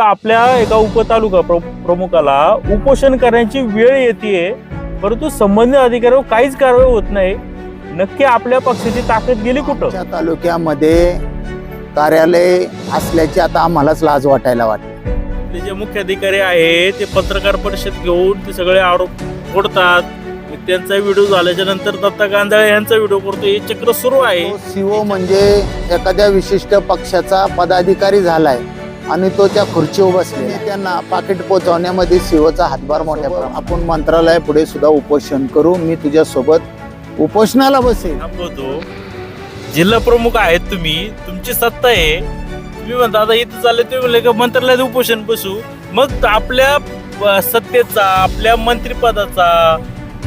आपल्या एका उपतालुका प्र- प्रमुखाला उपोषण करण्याची वेळ येते परंतु संबंधित अधिकाऱ्यावर काहीच कारवाई होत नाही. नक्की आपल्या पक्षाची ताकद गेली कुठं? तालुक्यामध्ये कार्यालय असल्याची आता आम्हालाच लाज वाटायला वाटते. जे मुख्य अधिकारी आहेत ते पत्रकार परिषद घेऊन ते सगळे आरोप फोडतात. त्यांचा व्हिडिओ झाल्याच्यानंतर दत्ता गांजाळे यांचा व्हिडिओ करतो. हे चक्र सुरू आहे. सीओ म्हणजे एखाद्या विशिष्ट पक्षाचा पदाधिकारी झालाय. आणि तो त्या खुर्चीवर बसले त्यांना पाकिट पोहोचवण्यामध्ये सेवेचा हातभार मोठ्या प्रमाणात. आपण मंत्रालय पुढे सुद्धा उपोषण करू. मी तुझ्या सोबत उपोषणाला बसेल. जिल्हा प्रमुख आहेत तुम्ही. तुमची सत्ता आहे. तुम्ही म्हणता आता इथं चालले. तुम्ही म्हणले का मंत्रालयात उपोषण बसू? मग आपल्या सत्तेचा आपल्या मंत्रिपदाचा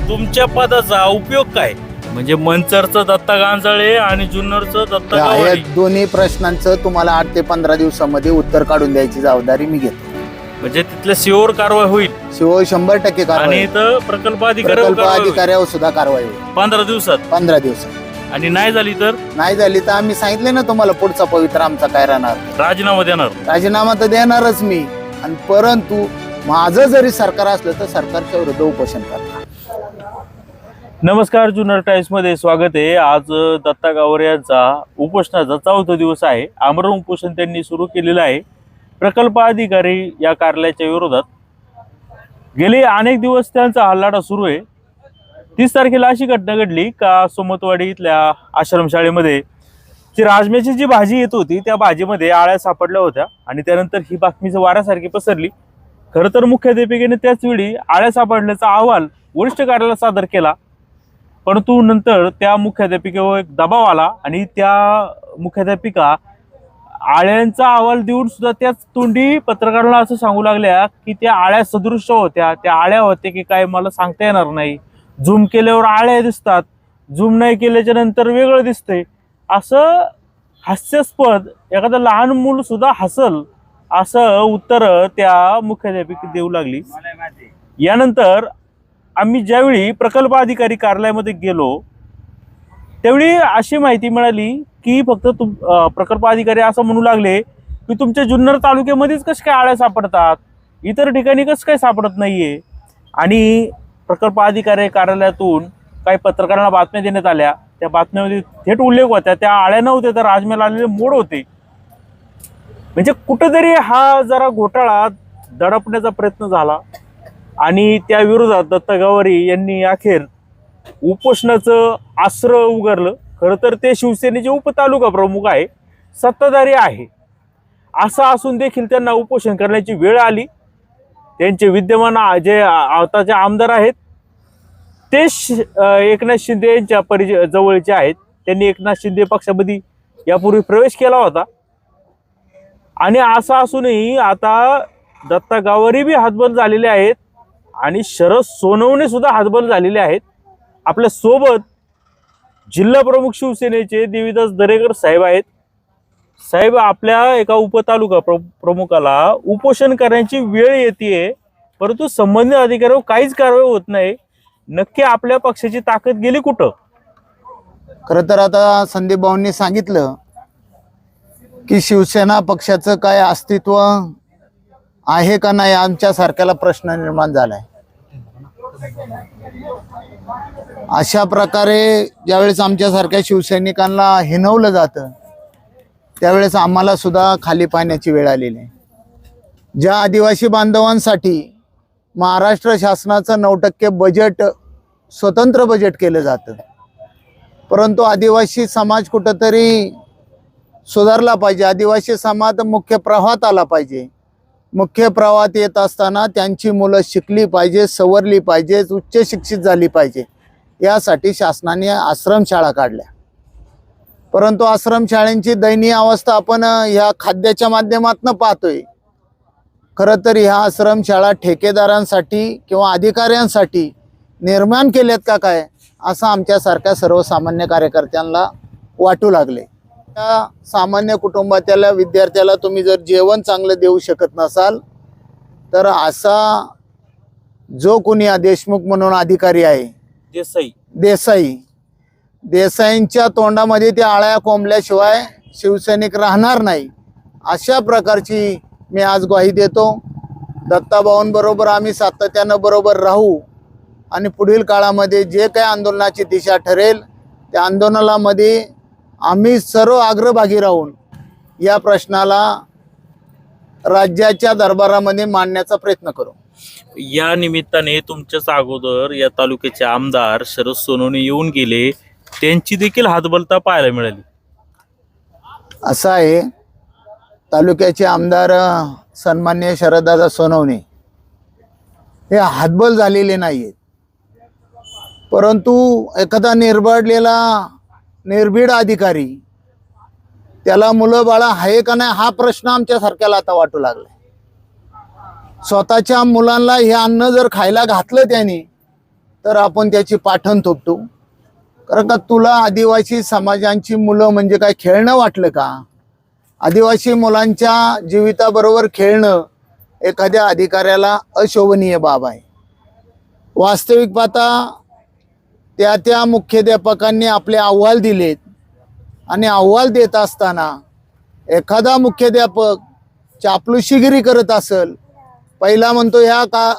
तुमच्या पदाचा उपयोग काय? म्हणजे मंचरचं दत्ता गांजाळे आणि जुन्नरचं दत्ता या गवारी दोन्ही प्रश्नांचं तुम्हाला आठ ते पंधरा दिवसामध्ये उत्तर काढून द्यायची जबाबदारी मी घेतो. म्हणजे तिथल्या सीओवर कारवाई होईल. सीओ शंभर टक्के आणि कारवाई इथं प्रकल्प अधिकारी प्रकल्प अधिकाऱ्यावर सुद्धा कारवाई होईल. पंधरा दिवसात? पंधरा दिवसात. आणि नाही झाली तर? नाही झाली तर आम्ही सांगितले ना तुम्हाला पुढचा पवित्र आमचा काय राहणार. राजीनामा देणार. राजीनामा तर देणारच मी. आणि परंतु माझं जरी सरकार असलं तर सरकारच्या विरुद्ध उपोषण करणार. नमस्कार जुनर टाइम्समध्ये स्वागत आहे. आज दत्ता गावरे यांचा उपोषणाचा चौथा दिवस आहे. आमरण उपोषण त्यांनी सुरू केलेलं आहे. प्रकल्प अधिकारी या कार्यालयाच्या विरोधात. गेले अनेक दिवस त्यांचा हल्लाडा सुरू आहे. तीस तारखेला अशी घटना घडली का सोमतवाडी इथल्या आश्रमशाळेमध्ये. जी राजम्याची जी भाजी येत होती त्या भाजीमध्ये आळ्या सापडल्या होत्या आणि त्यानंतर ही बातमीचं वाऱ्यासारखी पसरली. खरं तर मुख्याध्यापिकेने त्याचवेळी आळ्या सापडल्याचा अहवाल वरिष्ठ कार्यालयाला सादर केला. परंतु नंतर त्या मुख्याध्यापिकेवर एक दबाव आला आणि त्या मुख्याध्यापिका आळ्यांचा अहवाल देऊन सुद्धा त्याच तोंडी पत्रकारांना असं सांगू लागल्या की त्या आळ्या सदृश्य होत्या त्या आळ्या होत्या की काय मला सांगता येणार नाही. झूम केल्यावर आळ्या दिसतात झूम नाही केल्याच्यानंतर वेगळं दिसतंय. असं हास्यास्पद एखादं लहान मूल सुद्धा हसल असं उत्तर त्या मुख्याध्यापिका देऊ लागली. यानंतर आम्ही ज्यावेळी प्रकल्प अधिकारी कार्यालयामध्ये गेलो त्यावेळी अशी माहिती मिळाली की फक्त तुम प्रकल्प अधिकारी असं म्हणू लागले की तुमच्या जुन्नर तालुक्यामध्येच कसे काय आळ्या सापडतात? इतर ठिकाणी कसं काय सापडत नाहीये? आणि प्रकल्प अधिकारी कार्यालयातून काही पत्रकारांना बातम्या देण्यात आल्या. त्या बातम्यामध्ये थेट उल्लेख होत्या त्या आळ्या नव्हत्या तर राजमेला आलेले मोड होते. म्हणजे कुठंतरी हा जरा घोटाळा दडपण्याचा प्रयत्न झाला. आणि त्या विरोधात दत्ता गावारी यांनी अखेर उपोषणाचं आश्र उगारलं. खरं तर ते शिवसेनेचे उपतालुका प्रमुख आहे सत्ताधारी आहे. असं असून देखील त्यांना उपोषण करण्याची वेळ आली. त्यांचे विद्यमान जे आताचे आमदार आहेत ते एकनाथ शिंदे यांच्या परिचय जवळचे आहेत. त्यांनी एकनाथ शिंदे पक्षामध्ये यापूर्वी प्रवेश केला होता. आणि असं असूनही आता दत्ता गावारी बी हातबंद झालेले आहेत. आणि शरद सोनवणे सुद्धा हातबल झालेले आहेत. आपल्यासोबत जिल्हा प्रमुख शिवसेनेचे देवीदास दरेकर साहेब आहेत. साहेब आपल्या एका उपतालुका प्र प्रमुखाला उपोषण करण्याची वेळ येते परंतु संबंधित अधिकाऱ्यावर काहीच कारवाई होत नाही. नक्की आपल्या पक्षाची ताकद गेली कुठं? खरं तर आता संदीप भाऊंनी सांगितलं की शिवसेना पक्षाचं काय अस्तित्व आहे का नाही आमच्या सारख्याला प्रश्न निर्माण झालाय. अशा प्रकारे ज्यावेळेस आमच्या सारख्या शिवसैनिकांना हिनवलं जातं त्यावेळेस आम्हाला सुद्धा खाली पाहण्याची वेळ आलेली आहे. ज्या आदिवासी बांधवांसाठी महाराष्ट्र शासनाचं नऊ टक्के बजेट स्वतंत्र बजेट केलं जातं. परंतु आदिवासी समाज कुठंतरी सुधारला पाहिजे. आदिवासी समाज मुख्य प्रवाहात आला पाहिजे. मुख्य प्रवाहात येत असताना त्यांची मुलं शिकली पाहिजे सवरली पाहिजे उच्च शिक्षित झाली पाहिजे. यासाठी शासनाने आश्रमशाळा काढल्या. परंतु आश्रमशाळांची दयनीय अवस्था आपण ह्या खाद्याच्या माध्यमातून पाहतोय. खरं तर ह्या आश्रमशाळा ठेकेदारांसाठी किंवा अधिकाऱ्यांसाठी निर्माण केल्यात का काय? असं आमच्यासारख्या सर्वसामान्य कार्यकर्त्यांना वाटू लागले. त्या सामान्य कुटुंबातल्या विद्यार्थ्याला तुम्ही जर जेवण चांगलं देऊ शकत नसाल तर असा जो कोणी देशमुख म्हणून अधिकारी आहे देसाई. देसाई. देसाईंच्या तोंडामध्ये त्या आळ्या कोंबल्याशिवाय शिवसैनिक राहणार नाही. अशा प्रकारची मी आज ग्वाही देतो. दत्ताभाऊंबरोबर आम्ही सातत्यानं बरोबर राहू आणि पुढील काळामध्ये जे काही आंदोलनाची दिशा ठरेल त्या आंदोलनामध्ये आम्ही सर्व अग्रभागी राहून या प्रश्नाला राज्याच्या दरबारामध्ये मांडण्याचा प्रयत्न करू. या निमित्ताने तुमच्याच अगोदर या तालुक्याचे आमदार शरद सोनवणे येऊन गेले. त्यांची देखील हातबलता पाहायला मिळाली. असं आहे तालुक्याचे आमदार सन्मान्य शरददादा सोनवणे हे हातबल झालेले नाही आहेत परंतु एखादा निर्बडलेला निर्भीड अधिकारी. त्याला मुलं बाळा आहे का नाही हा प्रश्न आमच्यासारख्याला आता वाटू लागलाय. स्वतःच्या मुलांना हे अन्न जर खायला घातलं त्याने तर आपण त्याची पाठण थोपटू कारण का तुला आदिवासी समाजांची मुलं म्हणजे काय खेळणं वाटलं का? आदिवासी मुलांच्या जीविताबरोबर खेळणं एखाद्या अधिकाऱ्याला अशोभनीय बाब आहे. वास्तविक पाहता त्या त्या मुख्याध्यापकांनी आपले अहवाल दिलेत. आणि अहवाल देत असताना एखादा मुख्याध्यापक चापलुशीगिरी करत असल पहिला म्हणतो ह्या का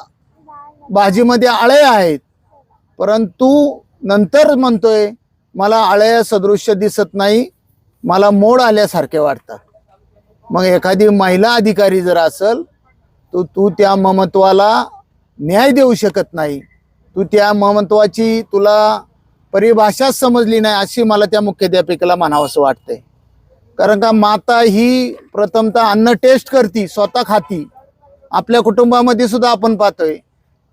भाजीमध्ये आळे आहेत. परंतु नंतर म्हणतोय मला आळ्या सदृश्य दिसत नाही मला मोड आल्यासारखे वाटतात. मग एखादी महिला अधिकारी जर असल तर तू त्या ममत्वाला न्याय देऊ शकत नाही. तू त्या महत्वाची तुला परिभाषाच समजली नाही अशी मला त्या मुख्याध्यापिकेला म्हणावंसं वाटतंय. कारण का माता ही प्रथमतः अन्न टेस्ट करती स्वतः खाती. आपल्या कुटुंबामध्ये सुद्धा आपण पाहतोय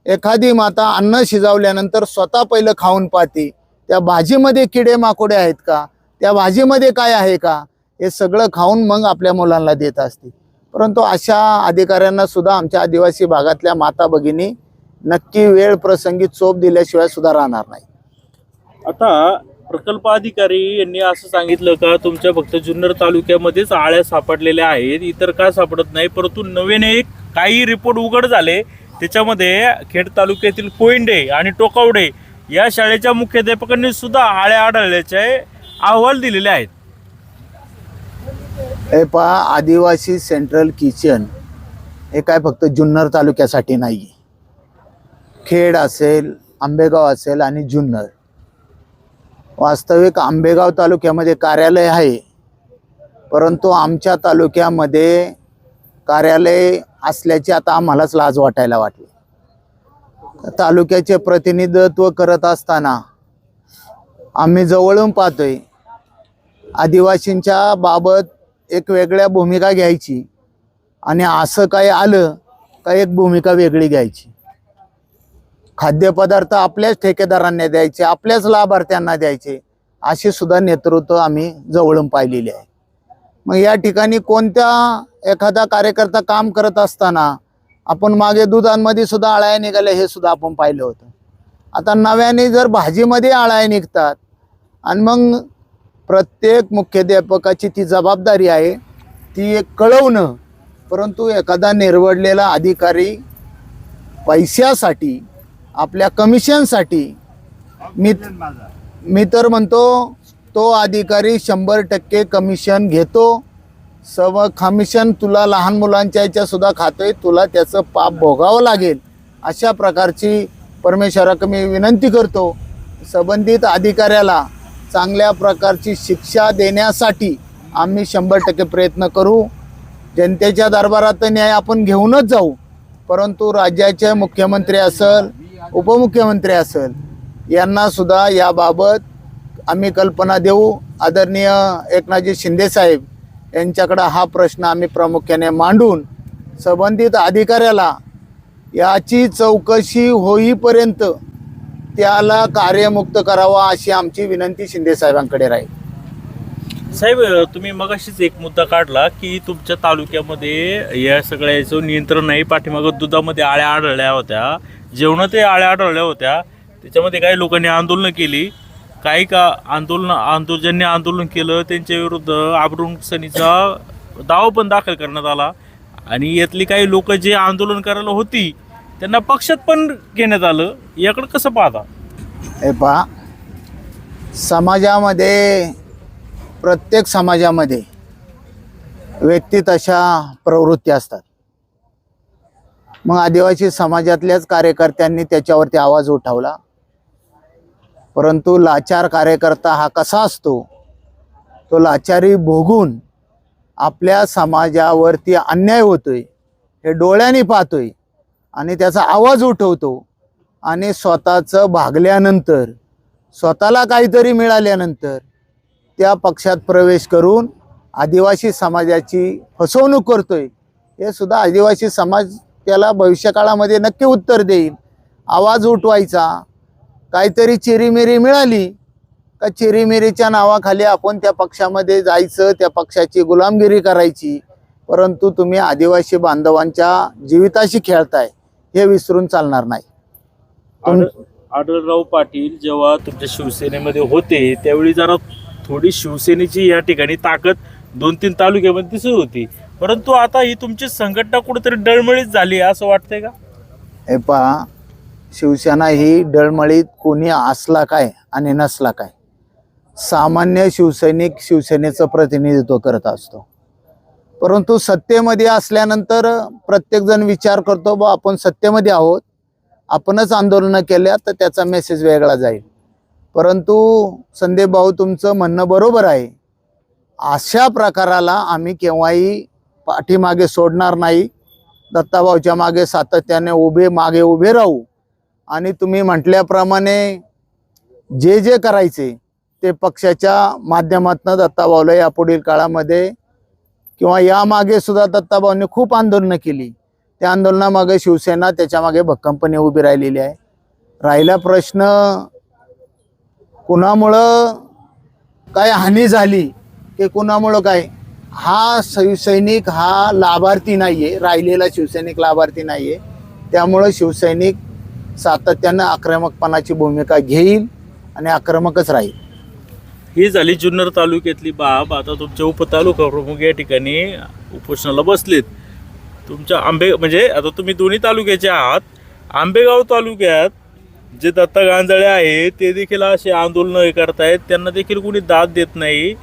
एखादी माता अन्न शिजवल्यानंतर स्वतः पहिलं खाऊन पाहते. त्या भाजीमध्ये किडे माकोडे आहेत का? त्या भाजीमध्ये काय आहे का? हे सगळं खाऊन मग आपल्या मुलांना देत असते. परंतु अशा अधिकाऱ्यांना सुद्धा आमच्या आदिवासी भागातल्या माता भगिनी नक्की वेळ प्रसंगी चोप दिल्याशिवाय सुद्धा राहणार नाही. आता प्रकल्प अधिकारी यांनी असं सांगितलं का तुमच्या फक्त जुन्नर तालुक्यामध्येच आळ्या सापडलेल्या आहेत इतर का सापडत नाही परंतु नवीन एक काही रिपोर्ट उघड झाले. त्याच्यामध्ये खेड तालुक्यातील कोयंडे आणि टोकावडे या शाळेच्या मुख्याध्यापकांनी सुद्धा आळ्या आढळल्याचे अहवाल दिलेले आहेत. हे पहा आदिवासी सेंट्रल किचन हे काय फक्त जुन्नर तालुक्यासाठी नाही खेड असेल आंबेगाव असेल आणि जुन्नर. वास्तविक आंबेगाव तालुक्यामध्ये कार्यालय आहे. परंतु आमच्या तालुक्यामध्ये कार्यालय असल्याची आता आम्हालाच लाज वाटायला वाटली. तालुक्याचे प्रतिनिधित्व करत असताना आम्ही जवळून पाहतोय आदिवासींच्या बाबत एक वेगळ्या भूमिका घ्यायची आणि असं काही आलं का एक भूमिका वेगळी घ्यायची. खाद्यपदार्थ आपल्याच ठेकेदारांना द्यायचे आपल्याच लाभार्थ्यांना द्यायचे अशी सुद्धा नेतृत्व आम्ही जवळून पाहिलेले आहे. मग या ठिकाणी कोणत्या एखादा कार्यकर्ता काम करत असताना आपण मागे दुधांमध्ये सुद्धा आळ्या निघाल्या हे सुद्धा आपण पाहिलं होतं. आता नव्याने जर भाजीमध्ये आळ्या निघतात आणि मग प्रत्येक मुख्याध्यापकाची ती जबाबदारी आहे ती एक कळवणं परंतु एखादा निरवडलेला अधिकारी पैशासाठी आपल्या कमिशनसाठी मी मी तर म्हणतो तो अधिकारी शंभर टक्के कमिशन घेतो. सव कमिशन तुला लहान मुलांच्या याच्या सुद्धा खातोय तुला त्याचं पाप भोगावं लागेल. अशा प्रकारची परमेश्वराक मी विनंती करतो. संबंधित अधिकाऱ्याला चांगल्या प्रकारची शिक्षा देण्यासाठी आम्ही शंभर टक्के प्रयत्न करू. जनतेच्या दरबारात न्याय आपण घेऊनच जाऊ. परंतु राज्याचे मुख्यमंत्री असेल उपमुख्यमंत्री असेल यांना सुद्धा याबाबत आम्ही कल्पना देऊ. आदरणीय एकनाथजी शिंदे साहेब यांच्याकडं हा प्रश्न आम्ही प्रामुख्याने मांडून संबंधित अधिकाऱ्याला याची चौकशी होईपर्यंत त्याला कार्यमुक्त करावा अशी आमची विनंती शिंदे साहेबांकडे राहील. साहेब तुम्ही मगाशीच एक मुद्दा काढला की तुमच्या तालुक्यामध्ये या सगळ्याचं नियंत्रण नाही पाठीमागं दुधामध्ये आळ्या आढळल्या होत्या. जेवणातही आळ्या आढळल्या होत्या. त्याच्यामध्ये काही लोकांनी आंदोलनं केली. काही का आंदोलन आंदोलन ज्यांनी आंदोलन केलं. त्यांच्या विरुद्ध आबरुणसनीचा दावा पण दाखल करण्यात आला. आणि यातली काही लोक जे आंदोलन करायला होती त्यांना पक्षात पण घेण्यात आलं. याकडं कसं पाहता? हे पहा. समाजामध्ये प्रत्येक समाजामध्ये व्यक्ती तशा प्रवृत्ती असतात. मग आदिवासी समाजातल्याच कार्यकर्त्यांनी त्याच्यावरती आवाज उठवला. परंतु लाचार कार्यकर्ता हा कसा असतो? तो लाचारी भोगून आपल्या समाजावरती अन्याय होतोय हे डोळ्यांनी पाहतोय आणि त्याचा आवाज उठवतो आणि स्वतःचं भागल्यानंतर स्वतःला काहीतरी मिळाल्यानंतर त्या पक्षात प्रवेश करून आदिवासी समाजाची फसवणूक करतोय. हे सुद्धा आदिवासी समाज त्याला भविष्यकाळामध्ये नक्की उत्तर देईल आवाज उठवायचा. काहीतरी चिरीमिरी मिळाली. का चिरीमिरीच्या नावाखाली आपण त्या पक्षामध्ये जायचं त्या पक्षाची गुलामगिरी करायची. परंतु तुम्ही आदिवासी बांधवांच्या जीविताशी खेळताय. हे विसरून चालणार नाही. आढळराव पाटील जेव्हा तुमच्या शिवसेनेमध्ये होते त्यावेळी जरा थोडी शिवसेनेची या ठिकाणी ताकद दोन तीन तालुक्यामध्ये दिसत होती. परंतु आता ही तुमची संघटना कुठेतरी डळमळीत झाली आहे असं वाटतंय का? हे पहा शिवसेना ही डळमळीत कोणी असला काय आणि नसला काय सामान्य शिवसैनिक शिवसेनेचं प्रतिनिधित्व करत असतो. परंतु सत्तेमध्ये असल्यानंतर प्रत्येकजण विचार करतो बा आपण सत्तेमध्ये आहोत आपणच आंदोलनं केल्या तर त्याचा मेसेज वेगळा जाईल. परंतु संदीप भाऊ तुमचं म्हणणं बरोबर आहे. अशा प्रकाराला आम्ही केव्हाही पाठीमागे सोडणार नाही. दत्ताभाऊच्या मागे सातत्याने उभे मागे उभे राहू. आणि तुम्ही म्हटल्याप्रमाणे जे जे करायचे ते पक्षाच्या माध्यमातून दत्ताभाऊला यापुढील काळामध्ये किंवा यामागे सुद्धा दत्ताभाऊंनी खूप आंदोलनं केली. त्या आंदोलनामागे शिवसेना त्याच्यामागे भक्कमपणे उभी राहिलेली आहे. राहिला प्रश्न कुणामुळं काय हानी झाली की कुणामुळं काय? हा शिवसैनिक हा लाभार्थी नाहीये राहिलेला शिवसैनिक लाभार्थी नाहीये. त्यामुळं शिवसैनिक सातत्यानं आक्रमकपणाची भूमिका घेईल आणि आक्रमकच राहील. ही झाली जुन्नर तालुक्यातली बाब. आता तुमच्या उपतालुका प्रमुख या ठिकाणी उपोषणाला बसलेत. तुमच्या आंबे म्हणजे आता तुम्ही दोन्ही तालुक्याचे आहात. आंबेगाव तालुक्यात जे दत्ता गांजळे आहे ते देखील असे आंदोलनं हे करतायत. त्यांना देखील कोणी दाद देत नाही.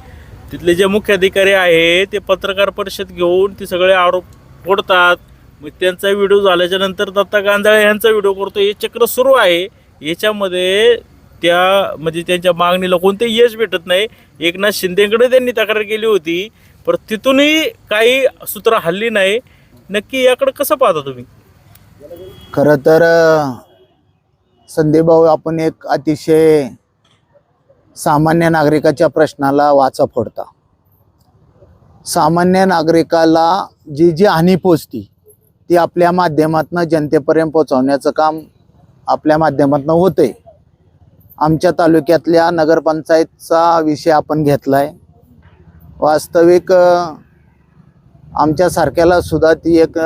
तिथले जे मुख्याधिकारी आहे ते पत्रकार परिषद घेऊन ते सगळे आरोप फोडतात. मग त्यांचा व्हिडिओ झाल्याच्यानंतर दत्ता गांजाळे यांचा व्हिडिओ करतो. हे चक्र सुरू आहे. याच्यामध्ये त्या म्हणजे त्यांच्या मागणीला कोणते यश भेटत नाही. एकनाथ शिंदेकडे त्यांनी तक्रार केली होती. पण तिथूनही काही सूत्र हल्ली नाही. नक्की याकडे कसं पाहता तुम्ही? खरं तर संदीप भाऊ आपण एक अतिशय सामान्य नागरिकाच्या प्रश्नाला वाचा फोडता. सामान्य नागरिकाला जी जी हानी पोचती ती आपल्या माध्यमातून जनतेपर्यंत पोहोचवण्याचं काम आपल्या माध्यमातून होते आमच्या तालुक्यातल्या नगरपंचायतचा विषय आपण घेतलाय. वास्तविक आमच्यासारख्याला सुद्धा ती एक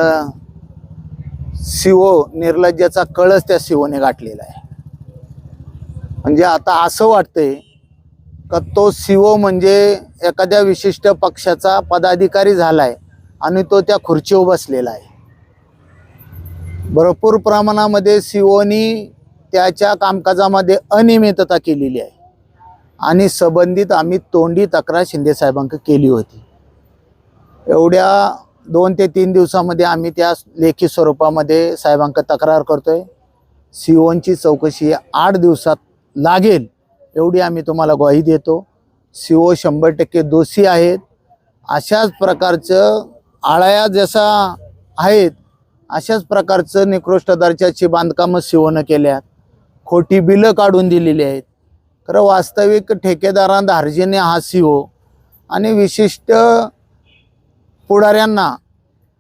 शिवो निर्लज्जाचा कळस त्या शिवोने गाठलेला आहे. म्हणजे आता असं वाटतंय का तो सी ओ म्हणजे एखाद्या विशिष्ट पक्षाचा पदाधिकारी झालाय आणि तो त्या खुर्चीवर बसलेला आहे. भरपूर प्रमाणामध्ये सी ओनी त्याच्या कामकाजामध्ये अनियमितता केलेली आहे. आणि संबंधित आम्ही तोंडी तक्रार शिंदे साहेबांक केली होती. एवढ्या दोन ते तीन दिवसामध्ये आम्ही त्या लेखी स्वरूपामध्ये साहेबांक तक्रार करतोय. सीओनची चौकशी आठ दिवसात लागेल. एवढी आम्ही तुम्हाला ग्वाही देतो. सीओ शंभर टक्के दोषी आहेत. अशाच प्रकारचं आळ्या जसा आहेत अशाच प्रकारचं निकृष्ट दर्जाची बांधकामं सीओनं केल्यात. खोटी बिलं काढून दिलेली आहेत. खरं वास्तविक ठेकेदारांना धार्जिने हा सीओ आणि विशिष्ट पुढाऱ्यांना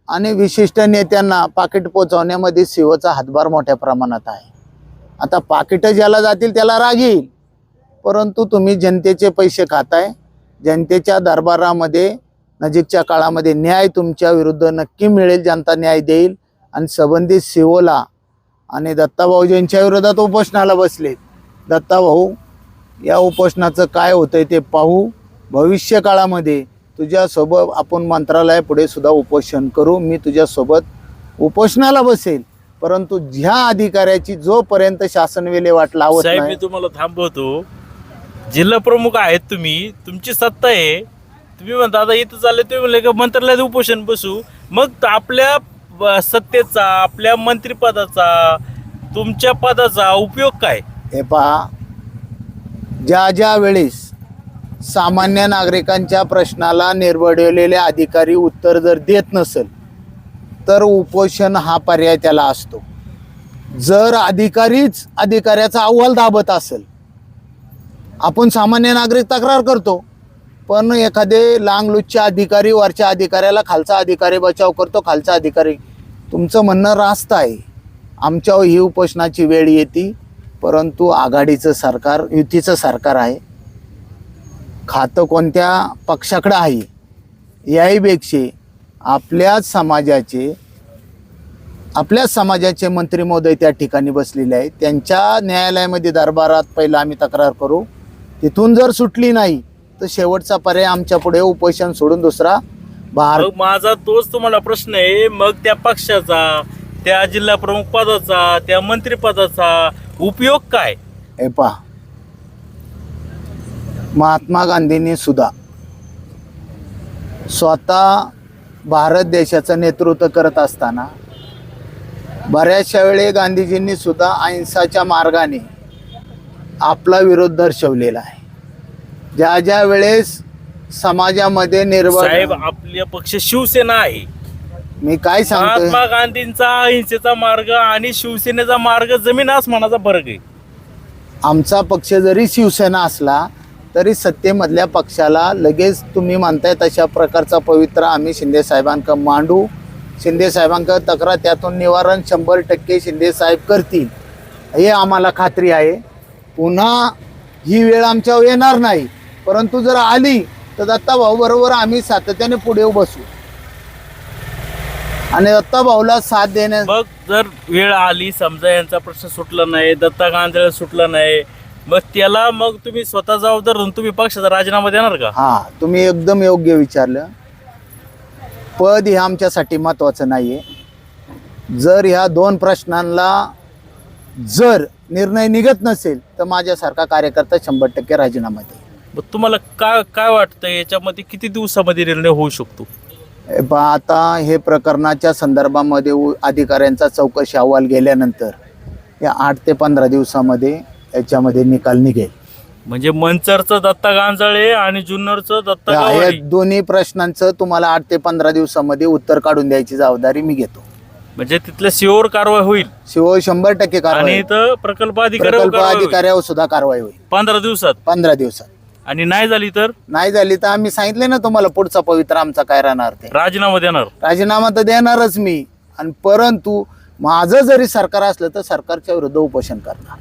आणि विशिष्ट नेत्यांना पाकिट पोचवण्यामध्ये शिवचा हातभार मोठ्या प्रमाणात आहे. आता पाकिटं ज्याला जातील त्याला राग येईल. परंतु तुम्ही जनतेचे पैसे खाताय. जनतेच्या दरबारामध्ये नजीकच्या काळामध्ये न्याय तुमच्या विरुद्ध नक्की मिळेल जनता न्याय देईल. आणि संबंधित शिवोला आणि दत्ताभाऊ यांच्या विरोधात उपोषणाला बसलेत दत्ताभाऊ या उपोषणाचं काय होतंय ते पाहू. भविष्य काळामध्ये तुझ्यासोबत आपण मंत्रालयापुढे सुद्धा उपोषण करू. मी तुझ्यासोबत उपोषणाला बसेल. परंतु ज्या अधिकाऱ्याची जोपर्यंत शासन विल्हेवाट लावत साहेब मी नाही तुम्हाला थांबवतो. जिल्हा प्रमुख आहेत तुम्ही तुमची सत्ता आहे. तुम्ही म्हणता आता इथं चालले तुम्ही म्हणले का मंत्रालयात उपोषण बसू. मग आपल्या सत्तेचा आपल्या मंत्रिपदाचा तुमच्या पदाचा उपयोग काय? हे पहा ज्या ज्या वेळेस सामान्य नागरिकांच्या प्रश्नाला निर्वडलेले अधिकारी उत्तर जर देत नसेल तर उपोषण हा पर्याय त्याला असतो. जर अधिकारीच अधिकाऱ्याचा अहवाल दाबत असेल आपण सामान्य नागरिक तक्रार करतो पण एखादे लांगलुच्चे अधिकारी वरच्या अधिकाऱ्याला खालचा अधिकारी बचाव करतो खालचा अधिकारी. तुमचं म्हणणं रास्त आहे. आमच्यावर ही उपोषणाची वेळ येते परंतु आघाडीचं सरकार युतीचं सरकार आहे. खातं कोणत्या पक्षाकडं आहे याहीपेक्षा आपल्याच समाजाचे आपल्याच समाजाचे मंत्री महोदय त्या ठिकाणी बसलेले आहेत. त्यांच्या न्यायालयामध्ये दरबारात पहिला आम्ही तक्रार करू. तिथून जर सुटली नाही तर शेवटचा पर्याय आमच्या पुढे उपोषण सोडून दुसरा बाहेर मग माझा तोच तुम्हाला प्रश्न आहे. मग त्या पक्षाचा त्या जिल्हा प्रमुख पदाचा त्या मंत्रिपदाचा उपयोग काय? हे पहा. महात्मा गांधींनी सुद्धा स्वतः भारत देशाचं नेतृत्व करत असताना बऱ्याचशा वेळे गांधीजींनी सुद्धा अहिंसाच्या मार्गाने आपला विरोध दर्शवलेला आहे. ज्या ज्या वेळेस समाजामध्ये निर्भर साहेब आपल्या पक्ष शिवसेना आहे. मी काय सांगतो महात्मा गांधींचा अहिंसेचा मार्ग आणि शिवसेनेचा मार्ग जमीन आसमानाचा फरक आहे. आमचा पक्ष जरी शिवसेना असला तरी सत्तेमधल्या पक्षाला लगेच तुम्ही म्हणताय तशा प्रकारचा पवित्र आम्ही शिंदे साहेबांक मांडू. शिंदे साहेबांक तक्रार त्यातून निवारण शंभर टक्के शिंदे साहेब करतील. हे आम्हाला खात्री आहे. पुन्हा ही वेळ आमच्यावर येणार नाही. परंतु जर आली तर दत्ताभाऊ बरोबर आम्ही सातत्याने पुढे बसू आणि दत्ताभाऊला साथ देण्या मग जर वेळ आली समजा यांचा प्रश्न सुटला नाही दत्ता गांधीला सुटला नाही मग त्याला मग तुम्ही स्वतः जबाबदार धरून तुम्ही पक्षाचा राजीनामा देणार का? हा तुम्ही एकदम योग्य विचारलं. पद हे आमच्यासाठी महत्त्वाचं नाही आहे जर ह्या दोन प्रश्नांना जर निर्णय निघत नसेल तर माझ्यासारखा कार्यकर्ता शंभर टक्के राजीनामा देईल. मग तुम्हाला काय काय वाटतं याच्यामध्ये किती दिवसामध्ये निर्णय होऊ शकतो? हे पहा आता हे प्रकरणाच्या संदर्भामध्ये उ- अधिकाऱ्यांचा चौकशी अहवाल गेल्यानंतर या आठ ते पंधरा दिवसामध्ये याच्यामध्ये निकाल निघेल. म्हणजे मंचरचं दत्ता गांजाळे आणि जुन्नरचं दत्ता या या गावडे दोन्ही प्रश्नांचं तुम्हाला आठ ते पंधरा दिवसामध्ये उत्तर काढून द्यायची जबाबदारी मी घेतो. म्हणजे तिथल्या सीओवर कारवाई होईल. शिव शंभर टक्के आणि कारवाई इथं प्रकल्प अधिकारी अधिकाऱ्यावर सुद्धा कारवाई होईल. पंधरा दिवसात? पंधरा दिवसात. आणि नाही झाली तर? नाही झाली तर आम्ही सांगितले ना तुम्हाला पुढचा पवित्र आमचा काय राहणार ते. राजीनामा देणार. राजीनामा तर देणारच मी. आणि परंतु माझं जरी सरकार असलं तर सरकारच्या विरुद्ध उपोषण करणार.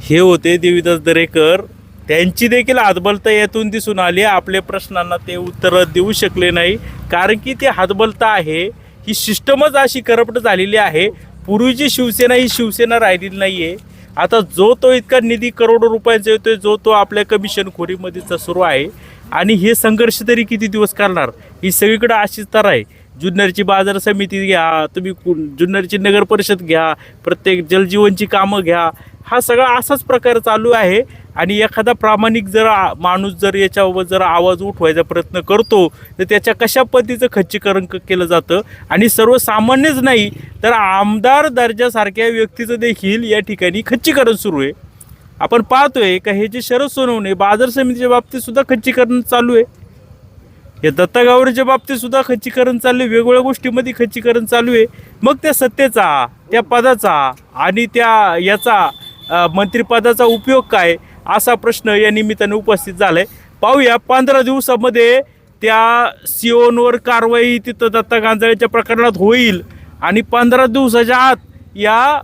हे होते देवीदास दरेकर. त्यांची देखील हातबलता यातून दिसून आली. आपल्या प्रश्नांना ते उत्तर देऊ शकले नाही. कारण की ते हातबलता आहे. ही सिस्टमच अशी करप्ट झालेली आहे. पूर्वीची शिवसेना ही शिवसेना राहिलेली नाही आहे आता जो तो इतका निधी करोडो रुपयांचा येतोय जो तो आपल्या कमिशन खोरीमध्येचा सुरू आहे. आणि हे संघर्ष तरी किती दिवस करणार? ही सगळीकडे अशीच तर आहे. जुन्नरची बाजार समिती घ्या तुम्ही कु- जुन्नरची नगर परिषद घ्या प्रत्येक जलजीवनची कामं घ्या. हा सगळा असाच प्रकार चालू आहे. आणि एखादा प्रामाणिक जर माणूस जर याच्यावर जर आवाज उठवायचा प्रयत्न करतो तर त्याच्या कशा पद्धतीचं खच्चीकरण क- केलं जातं? आणि सर्वसामान्यच नाही तर आमदार दर्जासारख्या व्यक्तीचं देखील या ठिकाणी खच्चीकरण सुरू आहे. आपण पाहतोय का हे जे शरद सोनवणे बाजार समितीच्या बाबतीत सुद्धा खच्चीकरण चालू आहे. या दत्ता गावरेच्या बाबतीत सुद्धा खच्चीकरण चालू आहे वेगवेगळ्या गोष्टीमध्ये खच्चीकरण चालू आहे. मग त्या सत्तेचा त्या पदाचा आणि त्या याचा मंत्रिपदाचा उपयोग काय? असा प्रश्न या निमित्ताने उपस्थित झालाय. पाहूया पंधरा दिवसामध्ये त्या सीओनवर कारवाई तिथं दत्ता गांजाळ्याच्या प्रकरणात होईल आणि पंधरा दिवसाच्या आत या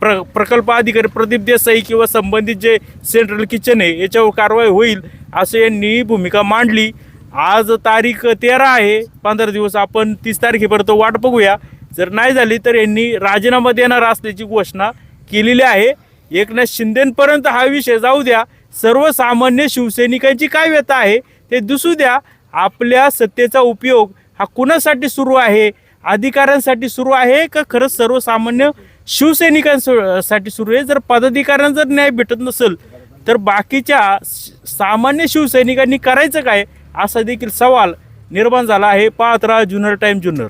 प्र प्रकल्प अधिकारी प्रदीप देसाई किंवा संबंधित जे सेंट्रल किचन आहे याच्यावर कारवाई होईल असं यांनी भूमिका मांडली. आज तारीख तेरा आहे पंधरा दिवस आपण तीस तारखेपर्यंत वाट बघूया. जर नाही झाली तर यांनी राजीनामा देणार असल्याची घोषणा केलेली आहे. एकनाथ शिंदेपर्यंत हा विषय जाऊ द्या. सर्वसामान्य शिवसैनिकांची काय व्यथा आहे ते दिसू द्या. आपल्या सत्तेचा उपयोग हा कुणासाठी सुरू आहे? अधिकाऱ्यांसाठी सुरू आहे का खरंच सर्वसामान्य शिवसैनिकांसाठी सुरू आहे? जर पदाधिकाऱ्यांना जर न्याय भेटत नसेल तर बाकीच्या सामान्य शिवसैनिकांनी करायचं काय? असा देखील सवाल निर्माण झाला आहे. पाहत राहा टाईम जुनर